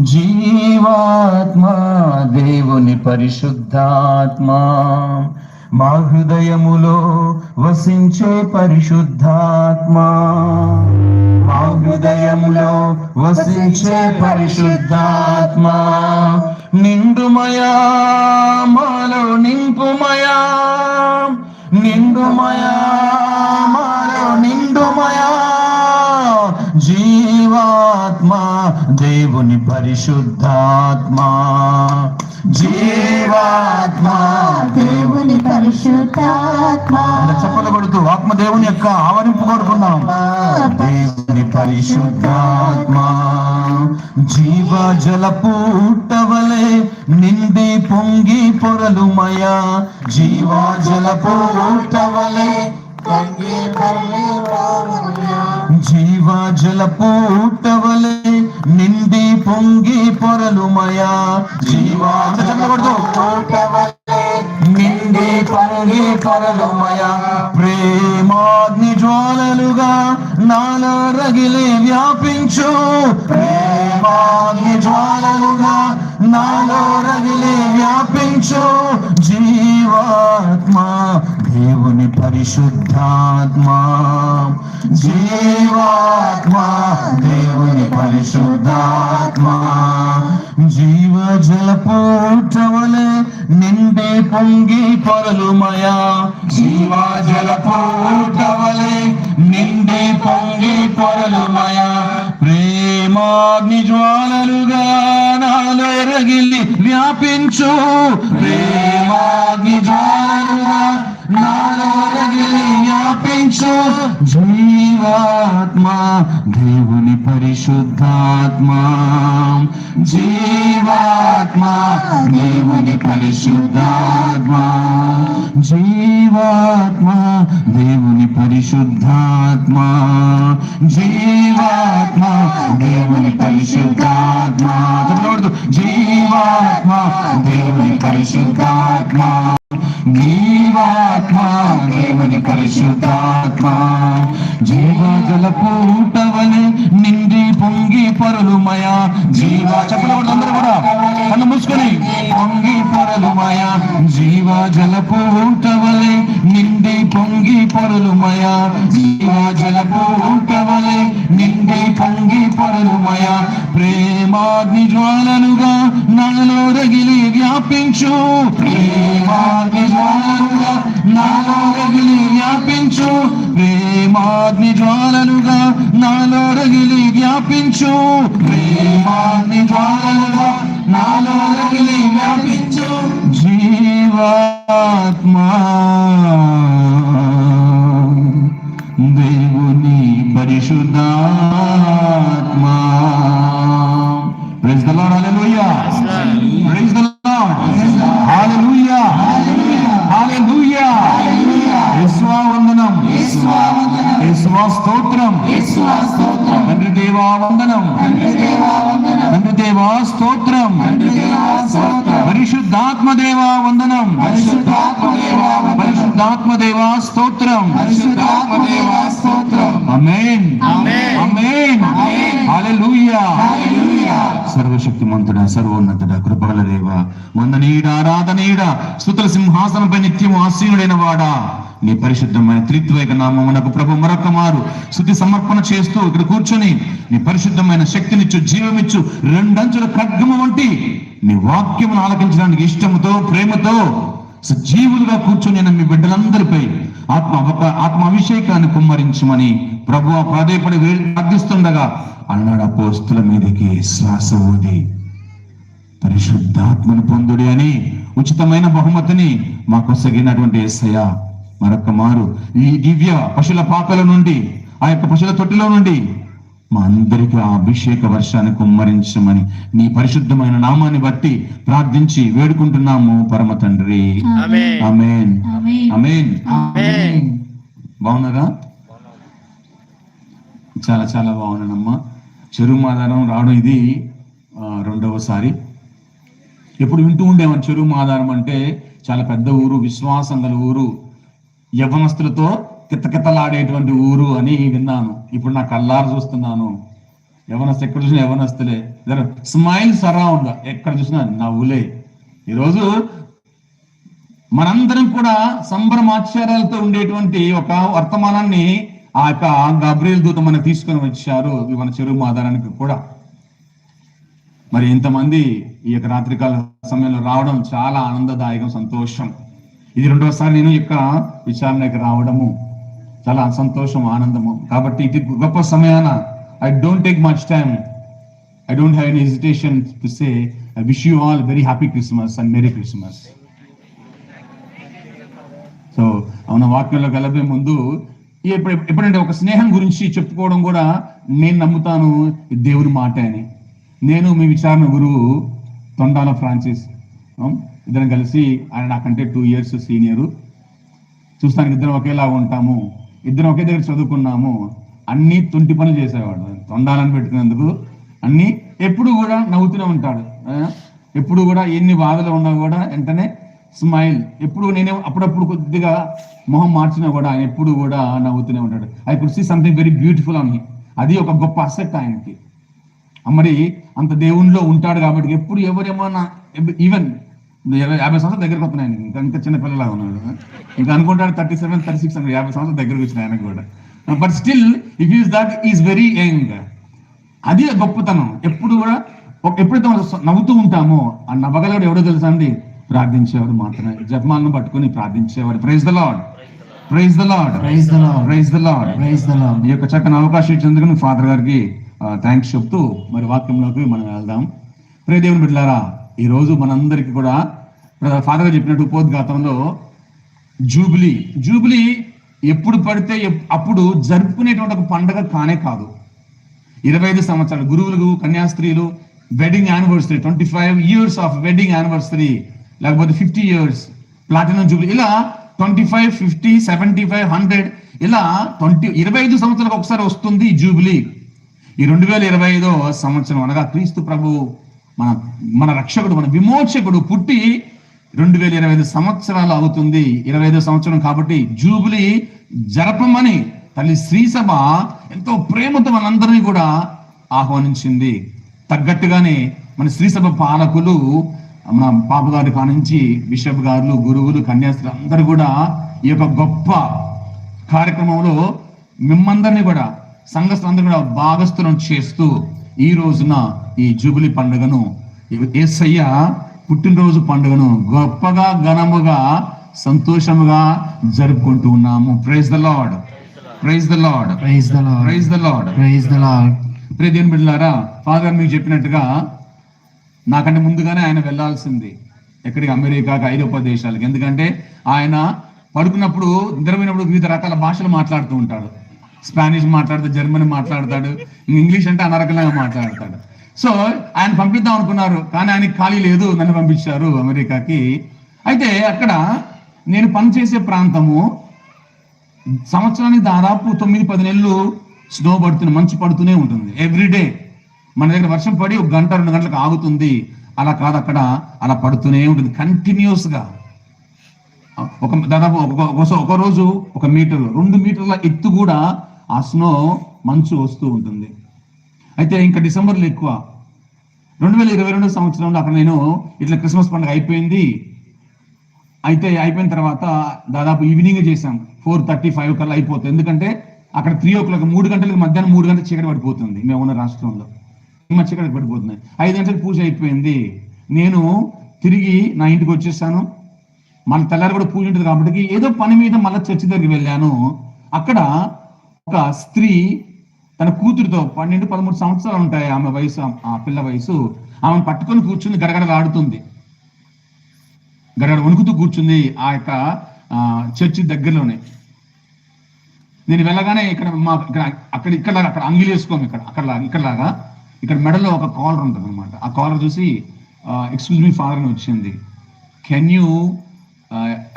జీవాత్మ దేవుని పరిశుద్ధాత్మ. మా హృదయములో వసించే పరిశుద్ధాత్మ. మా హృదయములో వసించే పరిశుద్ధాత్మ. నిండుమయా మాలో నింపుమయా. నిండుమయా దేవుని పరిశుద్ధాత్మ. జీవాత్మ. దేవుని పరిశుద్ధాత్మ. చెప్పలు కొడుతూ ఆత్మ దేవుని యొక్క ఆవరింపు కొడుకున్నాం దేవుని పరిశుద్ధాత్మ. జీవ జల పూటవలే నిండి పొంగి పొరలుమయ. జీవ జల పూటవలే జీవ జల పూటవలే నిండి పొంగి పొరలుమయా. జీవా చెప్పకూడదు నిండి పొంగి పొరలుమయా. ప్రేమాగ్ని జ్వాలలుగా నాలో రగిలి వ్యాపించు. ప్రేమాగ్ని జ్వాలలుగా నాలో రగిలి వ్యాపించు. జీవాత్మ దేవుని పరిశుద్ధాత్మ జీవాత్మా దేవుని పరిశుద్ధాత్మా. జీవ జల నిండే పొంగి పొరలుమయా. జీవ జల పూటవలే నిండే పొంగి పొరలుమయా. ప్రేమాగ్ని జ్వాలలుగా నాలో రగిలి వ్యాపించు. ప్రేమాగ్ని జ్వాలలుగా వ్యాపించు జీవాత్మ దేవుని పరిశుద్ధాత్మ. జీవాత్మ దేవుని పరిశుద్ధాత్మ. జీవాత్మ దేవుని పరిశుద్ధాత్మ. జీవాత్మ దేవుని పరిశుద్ధాత్మ. చెప్పకూడదు జీవాత్మ దేవుని పరిశుద్ధాత్మ. జీవాత్మ దేవుని పరిశుద్ధాత్మ. జీవ పూటవని పూటవలే నిండి పొంగి పరులుమయ. జీవ చెప్పకూడదు అందరూ కూడా కళ్ళు మూసుకొని. పొంగి పరులుమయ. జీవజల పూటవలే నిండి పొంగి పొరలుమయ జీవా జలపోటవలే నిండి పొంగి పొరలుమయ. ప్రేమాగ్ని జ్వాలలుగా నాలో రగిలి వ్యాపించు. ప్రేమాగ్ని జ్వాలలుగా నాలో రగిలి వ్యాపించు. ప్రేమాగ్ని జ్వాలలుగా నాలో రగిలి వ్యాపించు. ప్రేమాగ్ని జ్వాలలుగా నాలో రగిలి వ్యాపించు. జీవాత్మా దేవా స్తోత్రం. పరిశుద్ధాత్మ దేవా వందనం. పరిశుద్ధాత్మ దేవా స్తోత్రం. అమేన్ అమేన్ హల్లెలూయా. సర్వశక్తిమంతుడా సర్వోన్నతుడా కృపగల దేవ. వందనీడ ఆరాధనీడ స్తుతుల సింహాసనంపై నిత్యం ఆసీనుడైన వాడా. నీ పరిశుద్ధమైన త్రిత్వేక నామమునకు ప్రభు మరొక మారు శుద్ధి సమర్పణ చేస్తూ ఇక్కడ కూర్చొని నీ పరిశుద్ధమైన శక్తినిచ్చు జీవమిచ్చు రెండంచుల ఖడ్గము వంటి నీ వాక్యమును ఆలకించడానికి ఇష్టముతో ప్రేమతో సజీవులుగా కూర్చొని మీ బిడ్డలందరిపై ఆత్మ ఒక ఆత్మ అభిషేకాన్ని కుమ్మరించమని ప్రభు ప్రాధేయపడి వేడి ప్రార్థిస్తుండగా అన్నాడు పోస్తుల మీదకి శ్వాస ఊది. పరిశుద్ధాత్మను పొందుడి అని ఉచితమైన బహుమతిని మాకు సగినటువంటి ఏసయ్య మరొక మారు ఈ దివ్య పశుల పాకల నుండి ఆ యొక్క పశుల తొట్టిలో నుండి మా అందరికీ ఆ అభిషేక వర్షాన్ని కుమ్మరించమని నీ పరిశుద్ధమైన నామాన్ని బట్టి ప్రార్థించి వేడుకుంటున్నాము పరమ తండ్రి. ఆమేన్. అమేన్ ఆమేన్. అమేన్ ఆమేన్. బాగున్నారా? చాలా చాలా బాగున్నానమ్మా. చెరువు మాధారం రావడం ఇది ఆ, రెండవసారి. ఎప్పుడు వింటూ ఉండేవాడిని చెరువు మాధారం అంటే చాలా పెద్ద ఊరు విశ్వాసం గల ఊరు. యవనస్తులతో కితకితలాడేటువంటి ఊరు అని విన్నాను. ఇప్పుడు నా కల్లారు చూస్తున్నాను. యవనస్తు ఎక్కడ చూసినా యవనస్తులే. స్మైల్ సరౌండ్ ఎక్కడ చూసినా నవ్వులే. ఈరోజు మనందరం కూడా సంభ్రమాశ్చర్యాలతో ఉండేటువంటి ఒక వర్తమానాన్ని ఆ యొక్క గబ్రియల్ దూత మనకు తీసుకొని వచ్చారు. ఇది మన చెరువు ఆధారానికి కూడా. మరి ఇంతమంది ఈ యొక్క రాత్రికాల సమయంలో రావడం చాలా ఆనందదాయకం సంతోషం. ఇది రెండోసారి నేను యొక్క విచారణకి రావడము చాలా సంతోషం ఆనందము. కాబట్టి ఇది గొప్ప సమయాన I don't take much time I don't have any hesitation to say I wish you all very happy Christmas and merry Christmas so అవున వాక్యంలో కలిపే ముందు ఎప్పుడు ఎప్పుడంటే ఒక స్నేహం గురించి చెప్పుకోవడం కూడా నేను నమ్ముతాను దేవుని మాట అని. నేను మీ విచారణ గురువు తొండాల ఫ్రాన్సిస్. ఇద్దరం కలిసి ఆయన నాకంటే టూ ఇయర్స్ సీనియరు చూస్తానికి ఇద్దరం ఒకేలా ఉంటాము. ఇద్దరం ఒకే దగ్గర చదువుకున్నాము. అన్ని తుంటి పనులు చేసేవాడు. తొండాలని పెట్టుకునేందుకు అన్ని ఎప్పుడు కూడా నవ్వుతూనే ఉంటాడు. ఎప్పుడు కూడా ఎన్ని బాధలు ఉన్నా కూడా వెంటనే స్మైల్ ఎప్పుడు నేనే అప్పుడప్పుడు కొద్దిగా మొహం మార్చినా కూడా ఆయన ఎప్పుడు కూడా నవ్వుతూనే ఉంటాడు. I could see something very beautiful అని అది ఒక గొప్ప అసెట్ ఆయనకి. మరి అంత దేవునిలో ఉంటాడు కాబట్టి ఎప్పుడు ఎవరేమన్నా ఈవెన్ యాభై సంవత్సరాల దగ్గరకు వస్తున్నాయి. ఇంకా ఇంకా చిన్న పిల్లలాగా ఉన్నాడు ఇంకా అనుకుంటాడు థర్టీ సెవెన్ థర్టీ సిక్స్ యాభై సంవత్సరాల దగ్గరకు వచ్చిన ఆయనకు కూడా. But still if is that is very young అది గొప్పతనం. ఎప్పుడు కూడా ఎప్పుడైతే మనం నవ్వుతూ ఉంటామో ఆ నవ్వగలవాడు ఎవడో తెలుసా అండి? ప్రార్థించేవాడు మాత్రమే. జపమాలను పట్టుకొని ప్రార్థించేవాడు. Praise the lord praise the lord praise the lord praise the lord praise the lord ఈ యొక్క చక్కని అవకాశం ఇచ్చినందుకు ఫాదర్ గారికి థ్యాంక్స్ చెప్తూ మరి వాక్యంలోకి మనం వెళ్దాం. ప్రియ దేవుని బిడ్డలారా ఈ రోజు మనందరికి కూడా ఫాదర్ గారు చెప్పినట్టు ఉపోద్ఘాతంలో జూబిలీ జూబిలీ ఎప్పుడు పడితే అప్పుడు జరుపుకునేటువంటి ఒక పండగ కానే కాదు. ఇరవై ఐదు సంవత్సరాలు గురువులు కన్యాస్త్రీలు wedding anniversary twenty five years of wedding anniversary లేకపోతే ఫిఫ్టీ ఇయర్స్ ప్లాటినం జూబ్లీ ఇలా twenty five fifty seventy five hundred ఇలా ట్వంటీ ఇరవై ఐదు సంవత్సరాలకు ఒకసారి వస్తుంది జూబ్లీ జూబిలీ. ఈ రెండు వేల ఇరవై ఐదో సంవత్సరం అనగా క్రీస్తు ప్రభు మన మన రక్షకుడు మన విమోచకుడు పుట్టి రెండు వేల ఇరవై ఐదు సంవత్సరాలు అవుతుంది. ఇరవై ఐదో సంవత్సరం కాబట్టి జూబిలీ జరపమని తల్లి శ్రీసభ ఎంతో ప్రేమతో మనందరినీ కూడా ఆహ్వానించింది. తగ్గట్టుగానే మన శ్రీసభ పాలకులు మన పాప గారి కానించి బిషప్ గారులు గురువులు కన్యాస్త్రులు అందరూ కూడా ఈ యొక్క గొప్ప కార్యక్రమంలో మిమ్మందరినీ కూడా సంఘస్థులందరూ కూడా భాగస్థులను చేస్తూ ఈ రోజున ఈ జూబిలీ పండుగను ఏసయ్య పుట్టినరోజు పండుగను గొప్పగా ఘనముగా సంతోషముగా జరుపుకుంటూ ఉన్నాము. Praise the lord praise the lord praise the lord praise the lord praise the lord ప్రియ దేవుని బిడ్డలారా ఫాదర్ మీకు చెప్పినట్టుగా నాకంటే ముందుగానే ఆయన వెళ్ళాల్సింది. ఎక్కడికి? అమెరికాకి ఐరోపా దేశాలకి ఎందుకంటే ఆయన పడుకున్నప్పుడు నిద్రపోయినప్పుడు వివిధ రకాల భాషలు మాట్లాడుతూ ఉంటాడు. స్పానిష్ మాట్లాడుతూ జర్మనీ మాట్లాడతాడు. ఇంగ్లీష్ అంటే అనరకంగా మాట్లాడతాడు. సో ఆయన పంపిద్దాం అనుకున్నారు. కానీ ఆయనకి ఖాళీ లేదు నన్ను పంపించారు అమెరికాకి. అయితే అక్కడ నేను పనిచేసే ప్రాంతము సంవత్సరానికి దాదాపు తొమ్మిది పది నెలలు స్నో పడుతుంది మంచు పడుతూనే ఉంటుంది. ఎవ్రీడే మన దగ్గర వర్షం పడి ఒక గంట రెండు గంటలకు ఆగుతుంది. అలా కాదు అక్కడ. అలా పడుతూనే ఉంటుంది కంటిన్యూస్గా. ఒక దాదాపు ఒక- ఒక- ఒక రోజు ఒక మీటర్ రెండు మీటర్ల ఎత్తు కూడా ఆ స్నో మంచు వస్తూ ఉంటుంది. అయితే ఇంకా డిసెంబర్లో ఎక్కువ. రెండు వేల ఇరవై రెండు సంవత్సరంలో అక్కడ నేను ఇట్లా క్రిస్మస్ పండుగ అయిపోయింది. అయితే అయిపోయిన తర్వాత దాదాపు ఈవినింగ్ చేసాం ఫోర్ థర్టీ ఫైవ్ కల్లా అయిపోతుంది. ఎందుకంటే అక్కడ త్రీ ఓ క్లాక్ మూడు గంటలకు మధ్యాహ్నం మూడు గంటలకు చీకటి పడిపోతుంది మేము ఉన్న రాష్ట్రంలో. మా చీకటి పడిపోతుంది ఐదు గంటలకు పూజ అయిపోయింది. నేను తిరిగి నా ఇంటికి వచ్చేసాను. మళ్ళీ తెల్లారి కూడా పూజ ఉంటుంది కాబట్టి ఏదో పని మీద మళ్ళీ చర్చి దగ్గరికి వెళ్ళాను. అక్కడ ఒక స్త్రీ తన కూతురుతో పన్నెండు పదమూడు సంవత్సరాలు ఉంటాయి ఆమె వయసు ఆ పిల్ల వయసు. ఆమెను పట్టుకొని కూర్చుని గడగడలాడుతుంది గడగడ వణుకుతూ కూర్చుంది ఆ యొక్క చర్చి దగ్గరలోనే. నేను వెళ్ళగానే ఇక్కడ మా ఇక్కడ అక్కడ ఇక్కడ అక్కడ అంగిలి వేసుకోము ఇక్కడ అక్కడ ఇక్కడలాగా. ఇక్కడ మెడలో ఒక కాలర్ ఉంటుంది అనమాట ఆ కాలర్ చూసి ఎక్స్క్యూజ్ మీ ఫాదర్ అని వచ్చింది. Can you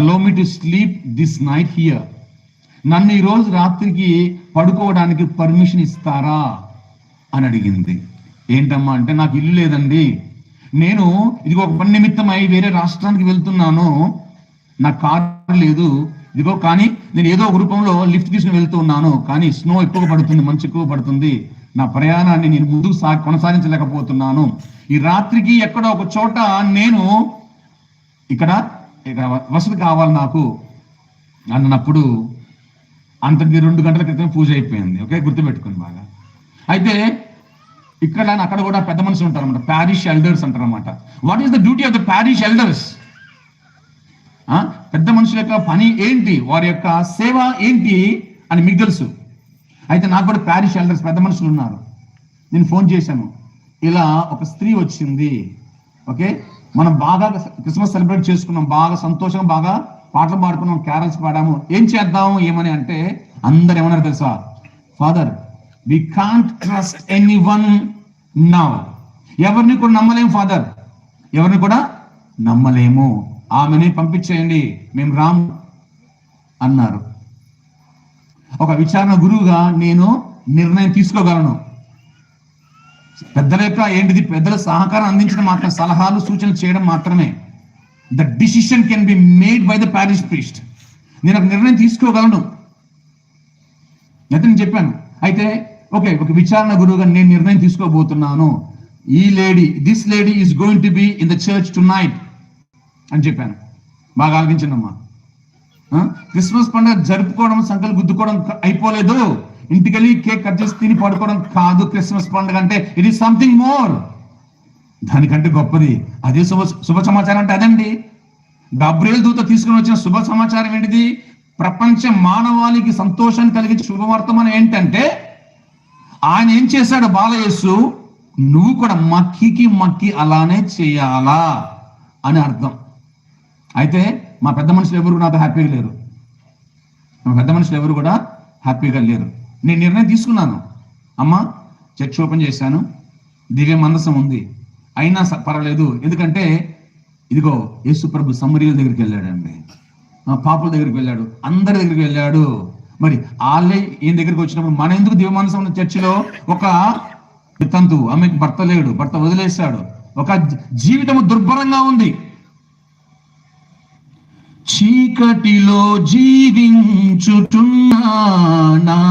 allow me to sleep this night here నన్ను ఈ రోజు రాత్రికి పడుకోవడానికి పర్మిషన్ ఇస్తారా? అని అడిగింది. ఏంటమ్మా అంటే నాకు ఇల్లు లేదండి. నేను ఇది ఒక పని నిమిత్తమై వేరే రాష్ట్రానికి వెళ్తున్నాను. నాకు కారు లేదు. ఇదిగో కానీ నేను ఏదో ఒక రూపంలో లిఫ్ట్ తీసుకుని వెళ్తూ ఉన్నాను. కానీ స్నో ఎక్కువ పడుతుంది మంచు ఎక్కువ పడుతుంది. నా ప్రయాణాన్ని నేను ముందుకు సా కొనసాగించలేకపోతున్నాను. ఈ రాత్రికి ఎక్కడో ఒక చోట నేను ఇక్కడ ఇక్కడ వసతి కావాలి నాకు అన్నప్పుడు అంతకి రెండు గంటల క్రితం పూజ అయిపోయింది. ఓకే? గుర్తుపెట్టుకుని బాగా. అయితే ఇక్కడ అక్కడ కూడా పెద్ద మనుషులు ఉంటారు అనమాట ప్యారిష్ ఎల్డర్స్ అంటారు అనమాట what is the duty of the parish elders పెద్ద మనుషుల యొక్క పని ఏంటి? వారి యొక్క సేవ ఏంటి అని మీకు తెలుసు. అయితే నాకు కూడా ప్యారిష్ ఎల్డర్స్ పెద్ద మనుషులు ఉన్నారు. నేను ఫోన్ చేశాను. ఇలా ఒక స్త్రీ వచ్చింది. ఓకే? మనం బాగా క్రిస్మస్ సెలబ్రేట్ చేసుకున్నాం. బాగా సంతోషం బాగా పాటలు పాడుకున్నాం క్యారల్స్ పాడాము. ఏం చేద్దాము ఏమని అంటే అందరు ఏమన్నారు తెలుసా? Father we can't trust anyone now ఎవరిని కూడా నమ్మలేము ఫాదర్ ఎవరిని కూడా నమ్మలేము. ఆమెని పంపించేయండి మేము రాము అన్నారు. ఒక విచారణ గురువుగా నేను నిర్ణయం తీసుకోగలను. పెద్దల యొక్క ఏంటిది? పెద్దల సహకారం అందించడం మాత్రం సలహాలు సూచనలు చేయడం మాత్రమే. The decision can be made by the parish priest నేను ఒక నిర్ణయం తీసుకోగలను. అయితే నేను చెప్పాను. అయితే ఓకే ఒక విచారణ గురువుగా నేను నిర్ణయం తీసుకోబోతున్నాను. ఈ lady this lady is going to be in the church tonight అని చెప్పాను. బాగా ఆలోచించండి అమ్మా. క్రిస్మస్ పండుగ జరుపుకోవడం సంకలు గుద్దుకోవడం అయిపోలేదు. ఇంటికెళ్ళి కేక్ కట్ చేసి తిని పడుకోవడం కాదు క్రిస్మస్ పండుగ అంటే ఇట్ ఈస్ సంథింగ్ మోర్ దానికంటే గొప్పది. అదే శుభ శుభ సమాచారం అంటే అదండి. గబ్రియల్ దూత తీసుకుని వచ్చిన శుభ సమాచారం ఏంటిది? ప్రపంచ మానవాళికి సంతోషాన్ని కలిగించే శుభవర్తమానం ఏంటంటే ఆయన ఏం చేశాడు బాలయేసు? నువ్వు కూడా మక్కికి మక్కి అలానే చేయాలా అని అర్థం. అయితే మా పెద్ద మనుషులు ఎవరు నాతో హ్యాపీగా లేరు. మా పెద్ద మనుషులు ఎవరు కూడా హ్యాపీగా లేరు. నేను నిర్ణయం తీసుకున్నాను. అమ్మ చర్చ్ ఓపెన్ చేశాను. దివ్య మందసం ఉంది. అయినా పర్వాలేదు. ఎందుకంటే ఇదిగో యేసు ప్రభు సమ్మరీల దగ్గరికి వెళ్ళాడండి. పాపుల దగ్గరికి వెళ్ళాడు. అందరి దగ్గరికి వెళ్ళాడు. మరి వాళ్ళే ఈయన దగ్గరికి వచ్చినప్పుడు మన ఎందుకు దివ్య ఉన్న చర్చిలో ఒక తంతు ఆమెకు భర్త లేడు భర్త వదిలేశాడు. ఒక జీవితము దుర్భరంగా ఉంది. చీకటిలో జీవించుతున్నా నా